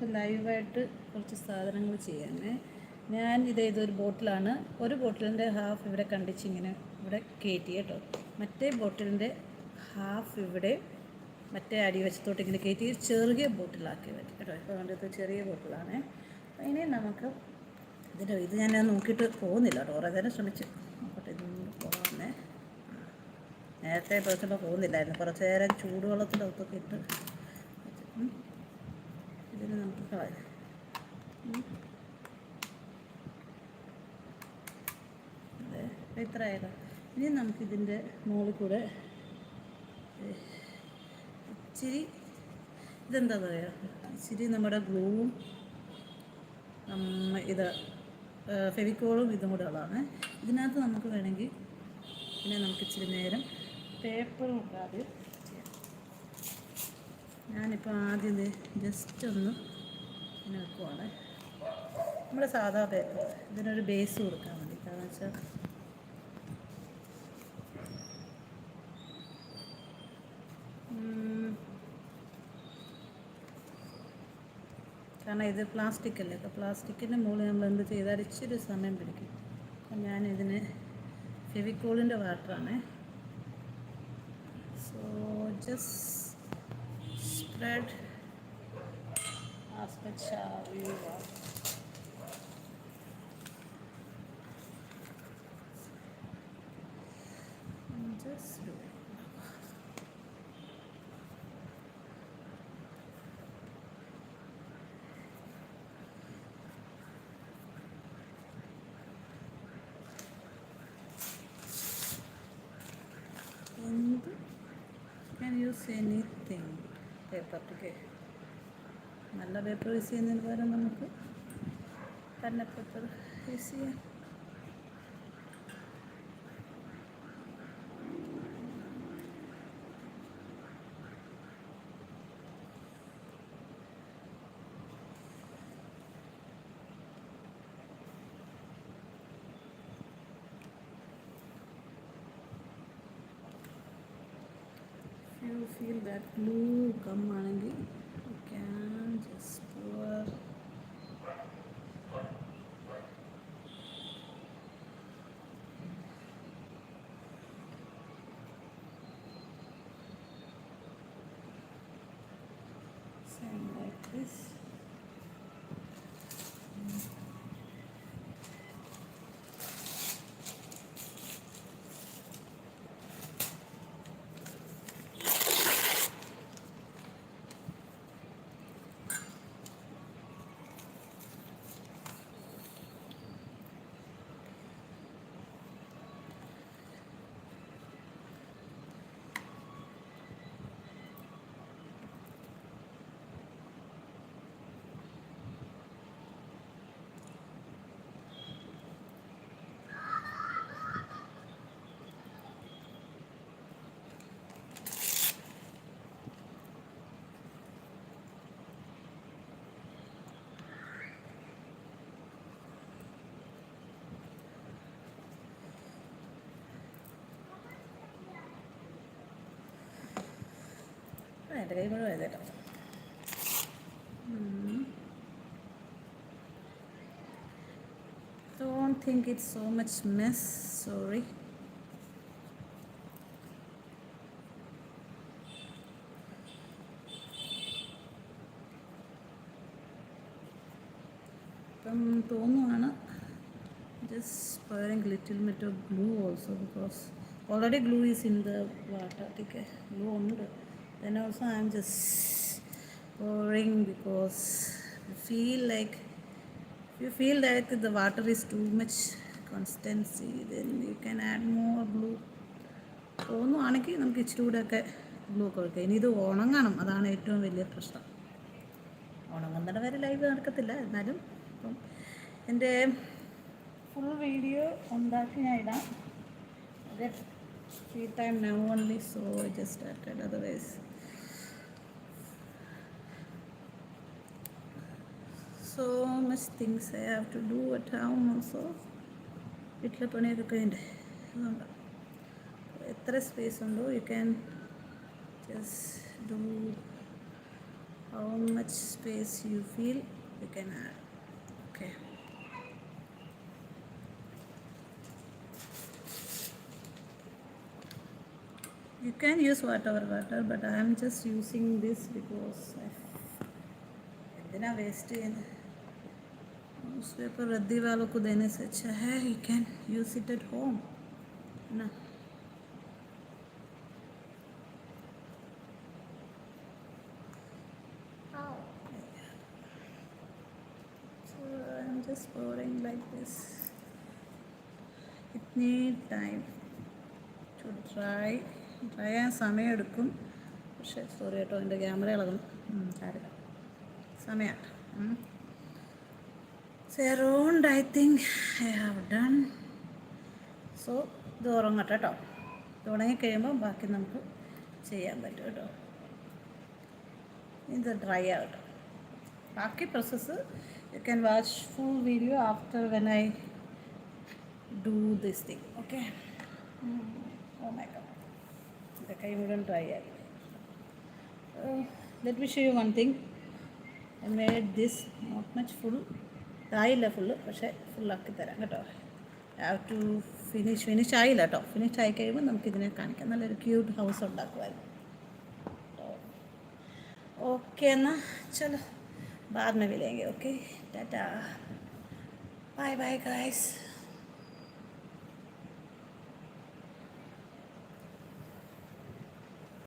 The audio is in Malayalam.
നമുക്ക് ലൈവായിട്ട് കുറച്ച് സാധനങ്ങൾ ചെയ്യാമേ. ഞാൻ ഇത് ഇതൊരു ബോട്ടിലാണ്. ഒരു ബോട്ടിലിന്റെ ഹാഫ് ഇവിടെ കണ്ടിച്ച് ഇങ്ങനെ ഇവിടെ കയറ്റി കേട്ടോ. മറ്റേ ബോട്ടിലിന്റെ ഹാഫ് ഇവിടെ മറ്റേ അടിവശത്തോട്ട് ഇങ്ങനെ കയറ്റി. ചെറിയ ബോട്ടിലാക്കി പറ്റും കേട്ടോ. ഇപ്പോൾ വേണ്ടത് ചെറിയ ബോട്ടിലാണ്. ഇനി നമുക്ക് ഇതിന്റെ ഇത് ഞാൻ നോക്കിയിട്ട് പോകുന്നില്ല കേട്ടോ. കുറേ നേരം ശ്രമിച്ചു നോക്കട്ടെ ഇതൊന്നും പോകാമെന്നേ നേരത്തെ പോകുന്നില്ലായിരുന്നു. കുറച്ച് നേരം ചൂടുവെള്ളത്തിലൊക്കെ ഇട്ട്. ഇതിന് നമുക്ക് കളയാം. ഉം. അതെ ഇത്ര ആയാലും ഇനി നമുക്കിതിന്റെ മുകളിൽ കൂടെ ഇച്ചിരി ഇതെന്താ പറയുക ഇച്ചിരി നമ്മുടെ ഗ്ലൂവും ഇത് ഫെവിക്കോളും ഇതും കൂടെ ഉള്ളതാണ്. ഇതിനകത്ത് നമുക്ക് വേണമെങ്കിൽ പിന്നെ നമുക്ക് ഇച്ചിരി നേരം പേപ്പറും ചെയ്യാം ഞാനിപ്പോൾ ആദ്യം ഇത് ജസ്റ്റ് ഒന്ന് ഇങ്ങനെ വെക്കുവാണ്. നമ്മൾ സാധാ പേപ്പർ ഇതിനൊരു ബേസ് കൊടുക്കാൻ വേണ്ടി. കാരണം വെച്ചാൽ കാരണം ഇത് പ്ലാസ്റ്റിക് അല്ലേ? അപ്പോൾ പ്ലാസ്റ്റിക്കിന്റെ മുകളിൽ നമ്മൾ എന്ത് ചെയ്താൽ ഇച്ചിരി സമയം പിടിക്കും. അപ്പം ഞാനിതിന് ഫെവിക്കോളിന്റെ വാട്ടറാണ് so just mustard aspachawira hmm, just do it. And use anything? Paper to നല്ല പേപ്പർ യൂസ് ചെയ്യുന്നതിന് പകരം നമുക്ക് തന്നെ പേപ്പർ യൂസ് ചെയ്യാം. feel that blue come anangi you can just pour. Send like this. എന്റെ കൈ മുഴുവൻ എഴുതേട്ടോ Don't think it's so much mess. Sorry. ഇപ്പം തോന്നുവാണ് just pouring little bit of glue also because already glue is in the water okay glue ഉണ്ട് then also I'm just pouring because I feel like if you feel that the water is too much consistency then you can add more blue തോന്നുവാണെങ്കിൽ നമുക്ക് ഇച്ചിരി കൂടെയൊക്കെ ഗ്ലൂ ഒക്കെ ഒഴിക്കാം ഇനി ഇത് ഉണങ്ങണം അതാണ് ഏറ്റവും വലിയ പ്രശ്നം ഉണങ്ങുന്നിടം വരെ ലൈവ് നടക്കത്തില്ല എന്നാലും ഇപ്പം എന്റെ ഫുൾ വീഡിയോ ഉണ്ടാക്കി ഞാൻ ഇടാം free time now only so just started otherwise so much things I have to do at home also വീട്ടിലെ പണിയൊക്കെ കഴിഞ്ഞിട്ട് അതുകൊണ്ട് എത്ര സ്പേസ് ഉണ്ടോ you can just do how much space you feel you can add. Okay. you can use whatever water but i am just using this because इतना waste है उस पेपर रद्दी वालों को देने से अच्छा है you can use it at home है ना just pouring like this it need time to dry dry ചെയ്യാൻ സമയമെടുക്കും. പക്ഷേ സോറി കേട്ടോ എന്റെ ക്യാമറ ഇളകണം. സാരമില്ല സമയമാണ് think I have done so ഇത് ഉറങ്ങട്ടെ കേട്ടോ. ഇത് ഉണങ്ങിക്കഴിയുമ്പോൾ ബാക്കി നമുക്ക് ചെയ്യാൻ പറ്റും കേട്ടോ. ഇത് ഡ്രൈ ആകട്ടോ ബാക്കി process you can watch full video after when I do this thing okay oh my God I wouldn't try it. Uh, let me show you one thing. I made this not much full. ആയില്ല ഫുള്ള് പക്ഷേ ഫുള്ളാക്കി തരാം കേട്ടോ. ഹാവ് ടു ഫിനിഷ് ഫിനിഷ് ആയില്ല കേട്ടോ. ഫിനിഷ് ആയി കഴിയുമ്പോൾ നമുക്കിതിനെ കാണിക്കാം. നല്ലൊരു ക്യൂട്ട് ഹൗസ് ഉണ്ടാക്കുമായിരുന്നു ഓക്കെ എന്നാൽ ചലോ. ബാറിന് വിലയെങ്കിൽ okay tata bye bye guys